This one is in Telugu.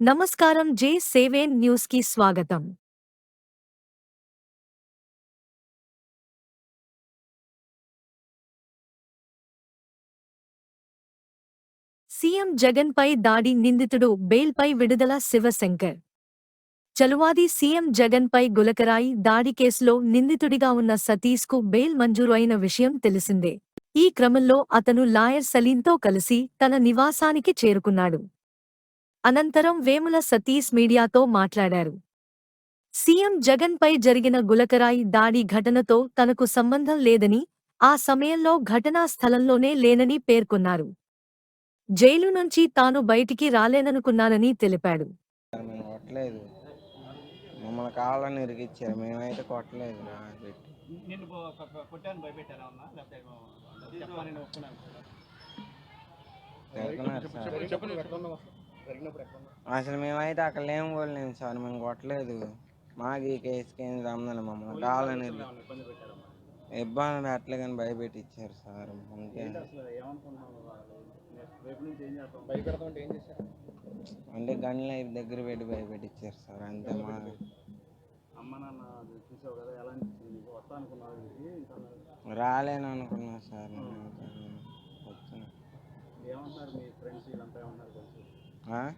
నమస్కారం జే సేవేన్ న్యూస్కి స్వాగతం. సీఎం జగన్ పై దాడి నిందితుడు బెయిల్పై విడుదల శివశంకర్. చలువాది సీఎం జగన్ పై గులకరాయి దాడి కేసులో నిందితుడిగా ఉన్న సతీష్కు బెయిల్ మంజూరు అయిన విషయం తెలిసిందే. ఈ క్రమంలో అతను లాయర్ సలీంతో కలిసి తన నివాసానికి చేరుకున్నాడు. అనంతరం వేముల సతీష్ మీడియాతో మాట్లాడారు. సీఎం జగన్ పై జరిగిన గులకరాయి దాడి ఘటనతో తనకు సంబంధం లేదని ఆ సమయంలో ఘటనా స్థలంలోనే లేనని పేర్కొన్నారు. జైలు నుంచి తాను బయటికి రాలేననుకున్నానని తెలిపాడు. సార్ మేము కొట్టలేదు. మమ్మల్ని కావాలని ఇరికిచ్చారు. మేమైతే కొట్టలేదు రా పెట్టి. అసలు మేమైతే అక్కడ లేము కూడా లేము సార్ మేము కొట్టలేదు. మాకు ఈ కేసుకి ఏం సంబంధం మమ్మల్ని కావాలని ఇబ్బంది పెట్టలే కానీ భయపెట్టించారు సార్. అంతే అంటే గన్ల దగ్గర పెట్టి భయపెట్టించారు సార్. అంతే మా రాలేను అనుకున్నా సార్ నేను. ¿Ah?